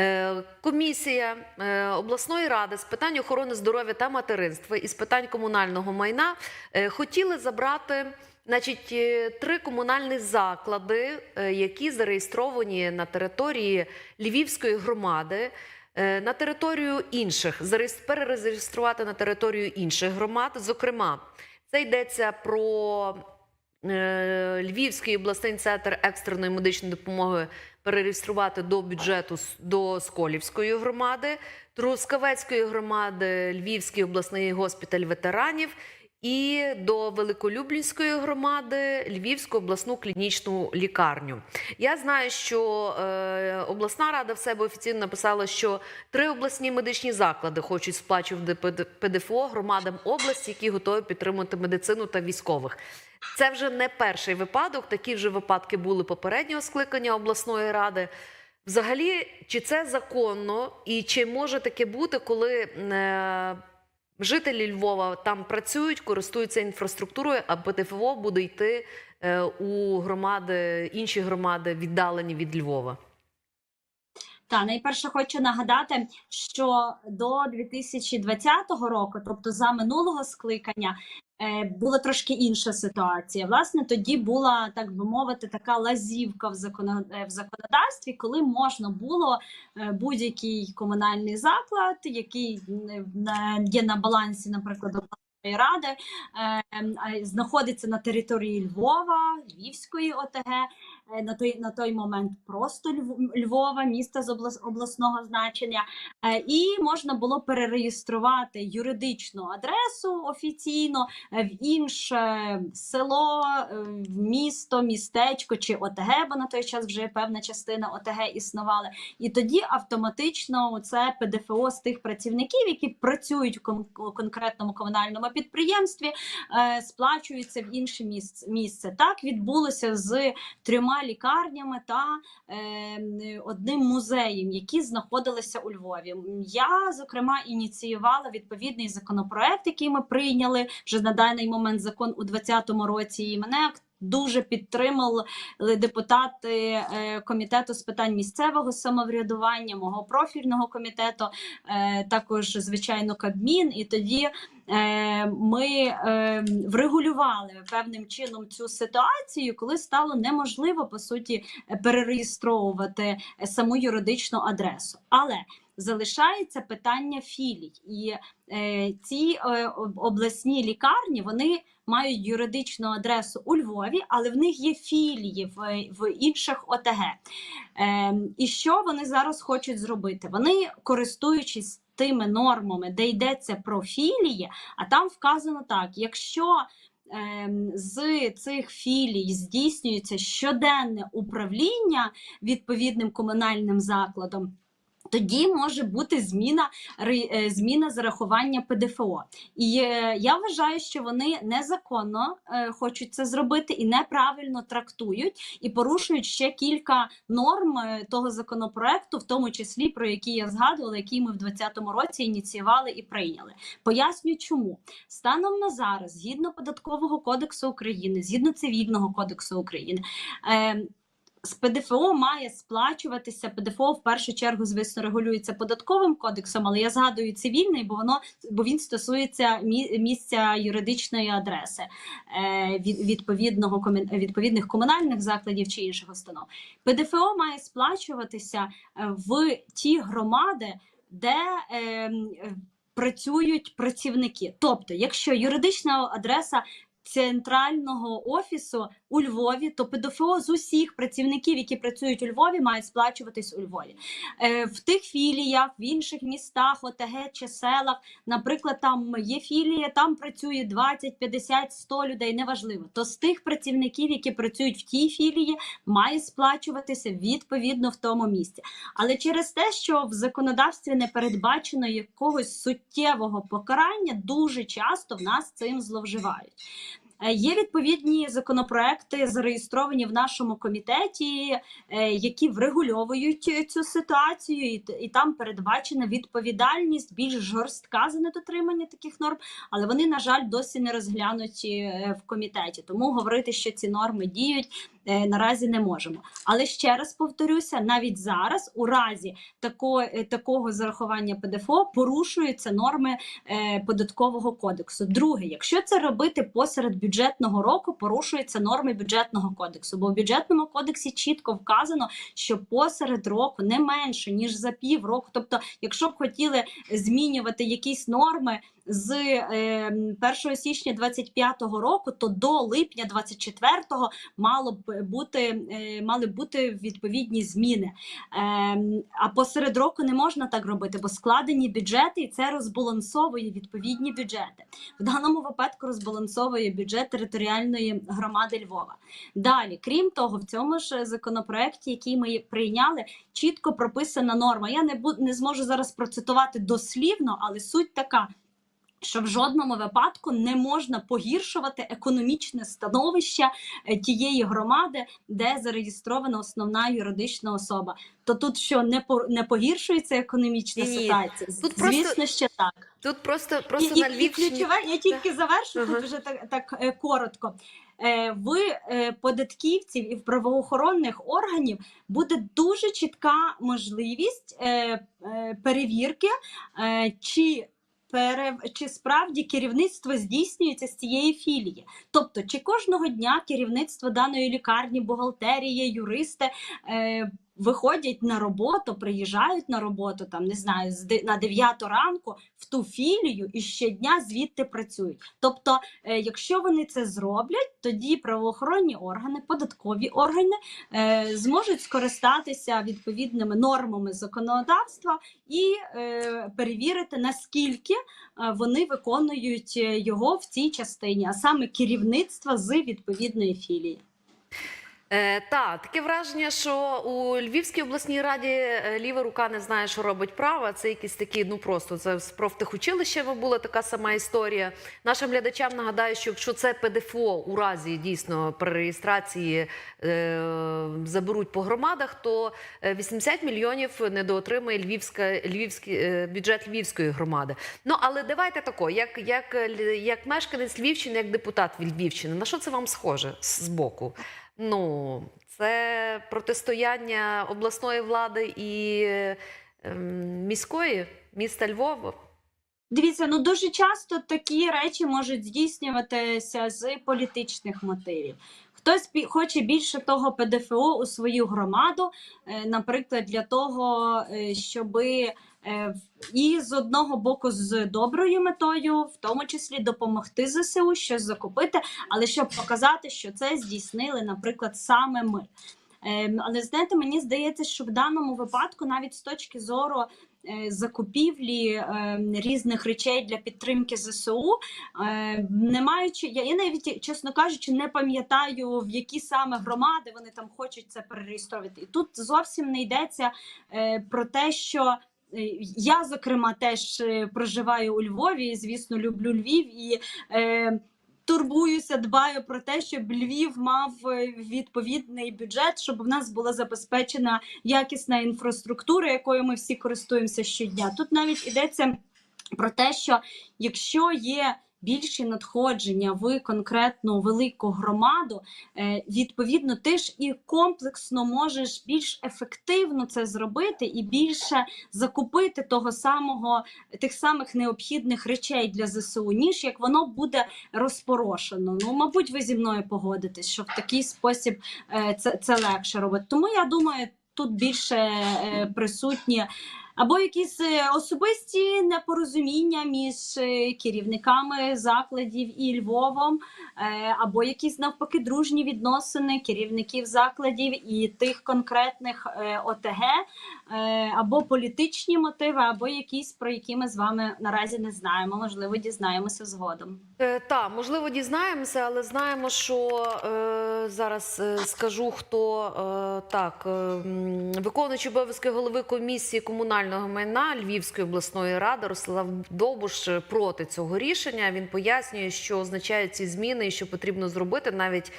Е, Комісія е, обласної ради з питань охорони здоров'я та материнства і з питань комунального майна е, хотіли забрати. Значить, три комунальні заклади, які зареєстровані на території Львівської громади, на територію інших, перереєструвати на територію інших громад. Зокрема, це йдеться про Львівський обласний центр екстреної медичної допомоги перереєструвати до бюджету до Сколівської громади, Трускавецької громади, Львівський обласний госпіталь ветеранів і до Великолюблінської громади Львівську обласну клінічну лікарню. Я знаю, що е, обласна рада в себе офіційно написала, що три обласні медичні заклади хочуть сплачувати ПД- ПДФО громадам області, які готові підтримувати медицину та військових. Це вже не перший випадок. Такі вже випадки були попереднього скликання обласної ради. Взагалі, чи це законно, і чи може таке бути, коли е, жителі Львова там працюють, користуються інфраструктурою, а ПТФО буде йти е, у громади, інші громади віддалені від Львова? Та найперше хочу нагадати, що до 2020 року, тобто за минулого скликання, е, була трошки інша ситуація. Власне, тоді була так би мовити така лазівка в е, законодавстві, коли можна було е, будь-який комунальний заклад, який є на балансі, наприклад, ради, знаходиться на території Львова, Львівської ОТГ на той на той момент просто Льв- Львова, міста з облас, обласного значення, Е, і можна було перереєструвати юридичну адресу офіційно е, в інше село, е, в місто, містечко чи ОТГ, бо на той час вже певна частина ОТГ існувала. І тоді автоматично це ПДФО з тих працівників, які працюють в кон- конкретному комунальному підприємстві, е, сплачуються в інше місце. Так відбулося з трьома лікарнями та е, одним музеєм, які знаходилися у Львові. Я зокрема ініціювала відповідний законопроект, який ми прийняли вже на даний момент закон у 2020 році. І мене Дуже підтримали депутати е, комітету з питань місцевого самоврядування, мого профільного комітету, е, також звичайно Кабмін. І тоді е, ми врегулювали певним чином цю ситуацію, коли стало неможливо по суті перереєстровувати саму юридичну адресу. Але залишається питання філій, і ці обласні лікарні вони мають юридичну адресу у Львові, але в них є філії в, в інших ОТГ. Е, і що вони зараз хочуть зробити? Вони користуючись тими нормами, де йдеться про філії, а там вказано так: якщо ем, з цих філій здійснюється щоденне управління відповідним комунальним закладом. Тоді може бути зміна е, зміна зарахування ПДФО. І е, я вважаю, що вони незаконно е, хочуть це зробити і неправильно трактують і порушують ще кілька норм того законопроекту, в тому числі про які я згадувала, який ми в 2020 році ініціювали і прийняли. Поясню, чому станом на зараз, згідно податкового кодексу України, згідно цивільного кодексу України. З ПДФО має сплачуватися. ПДФО в першу чергу, звісно, регулюється податковим кодексом, але я згадую цивільний, бо воно бо він стосується мі- місця юридичної адреси е, від, відповідного відповідних комунальних закладів чи інших установ. ПДФО має сплачуватися е, в ті громади, де е, е, працюють працівники. Тобто, якщо юридична адреса центрального офісу у Львові, то ПДФО з усіх працівників, які працюють у Львові, мають сплачуватись у Львові. Е, в тих філіях, в інших містах, ОТГ чи селах, наприклад, там є філія, там працює 20, 50, 100 людей, неважливо. То з тих працівників, які працюють в тій філії, має сплачуватися відповідно в тому місці. Але через те, що в законодавстві не передбачено якогось суттєвого покарання, дуже часто в нас цим зловживають. Е, Є відповідні законопроекти, зареєстровані в нашому комітеті, е, які врегульовують цю ситуацію, і, там передбачена відповідальність більш жорстка за недотримання таких норм, але вони, на жаль, досі не розглянуті е, в комітеті. Тому говорити, що ці норми діють, наразі не можемо. Але ще раз повторюся, навіть зараз, у разі такого, зарахування ПДФО, порушуються норми податкового кодексу. Друге, якщо це робити посеред бюджетного року, порушуються норми бюджетного кодексу. Бо в бюджетному кодексі чітко вказано, що посеред року не менше ніж за пів року. Тобто, якщо б хотіли змінювати якісь норми з е, 1 січня 25-го року, то до липня 24-го мало б бути е, мали б бути відповідні зміни. Ем, а посеред року не можна так робити, бо складені бюджети, і це розбалансовує відповідні бюджети. В даному випадку розбалансовує бюджет територіальної громади Львова. Далі, крім того, в цьому ж законопроекті, який ми прийняли, чітко прописана норма. Я не буду не зможу зараз процитувати дослівно, але суть така. Що в жодному випадку не можна погіршувати економічне становище е, тієї громади, де зареєстрована основна юридична особа. То тут що не по не погіршується економічна Ні-ні. ситуація? Тут просто- Звісно, ще так. Тут просто, просто і, на і, і ключове, я тільки завершу Ага. тут вже так, так е, коротко. Е, В податківців і в правоохоронних органів буде дуже чітка можливість перевірки, чи пере, чи справді керівництво здійснюється з цієї філії. Тобто, чи кожного дня керівництво даної лікарні, бухгалтерія, юристи е, виходять на роботу, приїжджають на роботу, там не знаю, на 9 ранку в ту філію і щодня звідти працюють. Тобто, е, якщо вони це зроблять, тоді правоохоронні органи, податкові органи е, зможуть скористатися відповідними нормами законодавства і е, перевірити наскільки вони виконують його в цій частині, а саме керівництва з відповідної філії. Е, та, таке враження, що у Львівській обласній раді е, ліва рука не знає, що робить права. Це якісь такі, ну просто це з профтехучилищами була така сама історія. Нашим глядачам нагадаю, що якщо це ПДФО у разі дійсно при реєстрації е, заберуть по громадах, то е, 80 мільйонів недоотримає Львівська, Львівський, е, бюджет Львівської громади. Ну але давайте тако, як, як, е, як мешканець Львівщини, як депутат від Львівщини, на що це вам схоже з боку? Ну, це протистояння обласної влади і ем, міської міста Львова. Дивіться, ну дуже часто такі речі можуть здійснюватися з політичних мотивів. Хтось хоче більше того ПДФО у свою громаду, е, наприклад, для того, е, щоби і з одного боку з доброю метою, в тому числі допомогти ЗСУ, щось закупити, але щоб показати, що це здійснили, наприклад, саме ми. Ем, Але знаєте, мені здається, що в даному випадку, навіть з точки зору е, закупівлі е, різних речей для підтримки ЗСУ, е, не маючи, я, я навіть, чесно кажучи, не пам'ятаю, в які саме громади вони там хочуть це перереєструвати. І тут зовсім не йдеться е, про те, що. Е, Я, зокрема, теж е, проживаю у Львові, і, звісно, люблю Львів і е, турбуюся, дбаю про те, щоб Львів мав е, відповідний бюджет, щоб в нас була забезпечена якісна інфраструктура, якою ми всі користуємося щодня. Тут навіть йдеться про те, що якщо є більші надходження в конкретну велику громаду, е, відповідно, ти ж і комплексно можеш більш ефективно це зробити і більше закупити того самого тих самих необхідних речей для ЗСУ, ніж як воно буде розпорошено. Ну, мабуть, ви зі мною погодитесь, що в такий спосіб е, це, це легше робити. Тому я думаю, тут більше е, присутні. Або якісь е, особисті непорозуміння між е, керівниками закладів і Львовом, е, або якісь навпаки дружні відносини керівників закладів і тих конкретних ОТГ, або політичні мотиви, або якісь, про які ми з вами наразі не знаємо. Можливо, дізнаємося згодом. Е, та, можливо, дізнаємося, але знаємо, що е, зараз скажу, хто е, так, е, виконуючий обов'язки голови комісії комунального майна Львівської обласної ради Ростислав Довбуш проти цього рішення. Він пояснює, що означають ці зміни і що потрібно зробити навіть.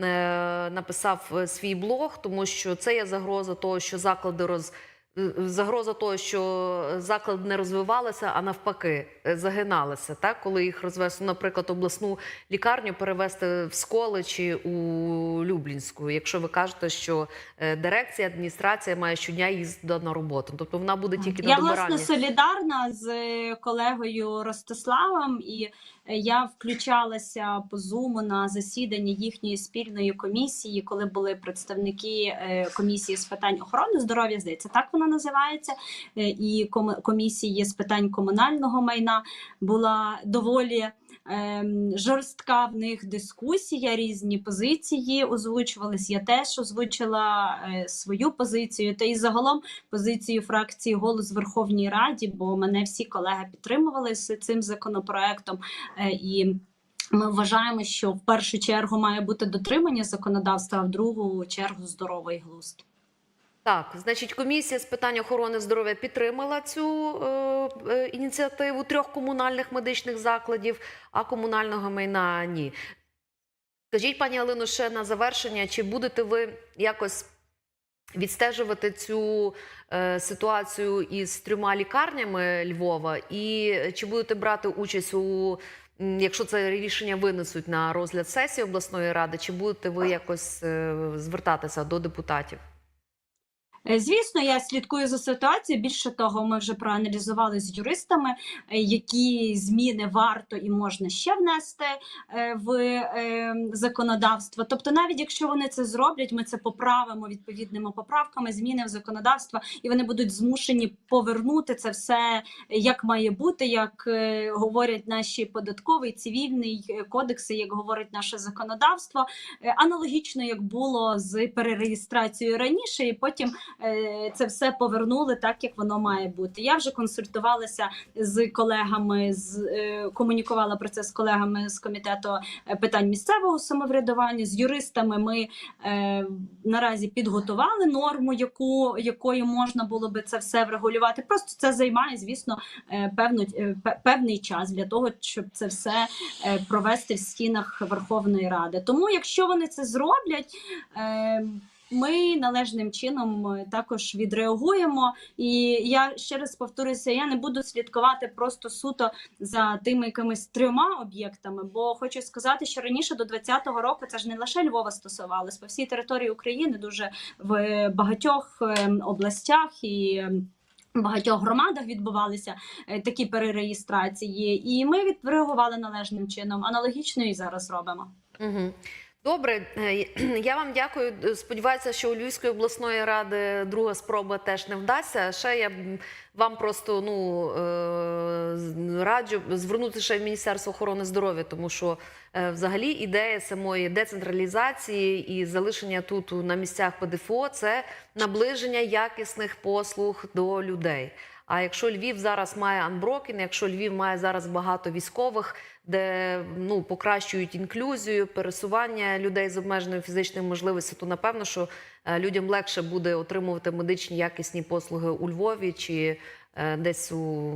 е, Написав е, свій блог, тому що це є загроза того, що заклади роз загроза того, що заклади не розвивалися, а навпаки, е, загиналися. Так, коли їх розвести, наприклад, обласну лікарню перевести в Сколи чи у Люблінську, якщо ви кажете, що е, дирекція, адміністрація має щодня їздити на роботу, тобто вона буде тільки на Я добиранні. власне солідарна з е, колегою Ростиславом, і я включалася по зуму на засідання їхньої спільної комісії, коли були представники комісії з питань охорони здоров'я. Здається, так вона називається, е, і комісії з питань комунального майна була доволі. ем, Жорстка в них дискусія, різні позиції озвучувались. Я теж озвучила е, свою позицію. Та і загалом позицію фракції голос Верховній Раді, бо мене всі колеги підтримували з цим законопроектом. Е, І ми вважаємо, що в першу чергу має бути дотримання законодавства, а в другу чергу здоровий глузд. Так, значить, комісія з питань охорони здоров'я підтримала цю е, е, ініціативу трьох комунальних медичних закладів, а комунального майна ні. Скажіть, пані Галино, ще на завершення, чи будете ви якось відстежувати цю е, ситуацію із трьома лікарнями Львова, і чи будете брати участь у якщо це рішення винесуть на розгляд сесії обласної ради, чи будете ви якось е, звертатися до депутатів? Е, Звісно, я слідкую за ситуацією. Більше того, ми вже проаналізували з юристами, е, які зміни варто і можна ще внести е, в законодавство. Тобто, навіть якщо вони це зроблять, ми це поправимо відповідними поправками, зміни в законодавство, і вони будуть змушені повернути це все як має бути, як говорять наші податковий, цивільний кодекси, як говорить наше законодавство. Аналогічно як було з перереєстрацією раніше, і потім це все повернули так, як воно має бути. Я вже консультувалася з колегами, з е, комунікувала про це з колегами з комітету е, питань місцевого самоврядування, з юристами. Ми е, наразі підготували норму, яку якою можна було би це все врегулювати. Просто це займає, звісно, е, певну е, певний час для того, щоб це все е, провести в стінах Верховної Ради. Тому, якщо вони це зроблять. Ми належним чином е, також відреагуємо, і я ще раз повторюся: я не буду слідкувати просто суто за тими якимись трьома об'єктами. Бо хочу сказати, що раніше до 2020 року це ж не лише Львова стосувалось по всій території України, дуже в багатьох ем, областях і. ем, в Багатьох громадах відбувалися е, такі перереєстрації, і ми відреагували належним чином. Аналогічно і зараз робимо. Угу. Добре, Е, я вам дякую. Сподіваюся, що у Львівської обласної ради друга спроба теж не вдасться. Ще я вам просто ну е, раджу звернутися ще в Міністерство охорони здоров'я, тому що е, взагалі ідея самої децентралізації і залишення тут на місцях ПДФО це наближення якісних послуг до людей. А якщо Львів зараз має анброкен, якщо Львів має зараз багато військових, де ну покращують інклюзію, пересування людей з обмеженою фізичною можливістю, то напевно, що е, людям легше буде отримувати медичні якісні послуги у Львові чи е, десь у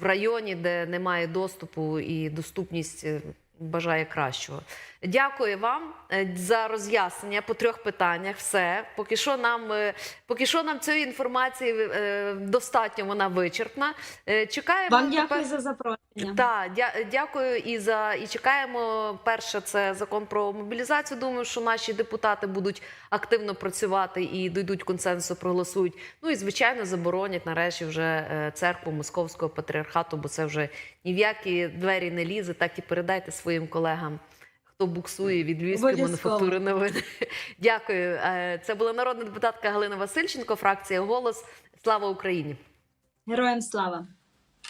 в районі, де немає доступу і доступність. е, Бажає кращого. Дякую вам е, за роз'яснення по трьох питаннях. Все поки що нам е, поки що нам цієї інформації е, достатньо. Вона вичерпна. Чекаємо Вам тепер- за запрошення. так, дя- дякую і за і чекаємо. Перше, це закон про мобілізацію. Думаю, що наші депутати будуть активно працювати і дійдуть консенсусу, проголосують. Ну і звичайно заборонять нарешті вже церкву московського патріархату, бо це вже ні в які двері не лізе. Так і передайте своїм колегам. Хто буксує від львівської мануфактури новини? Дякую. Е, Це була народна депутатка Галина Васильченко, фракція Голос. Слава Україні! Героям слава!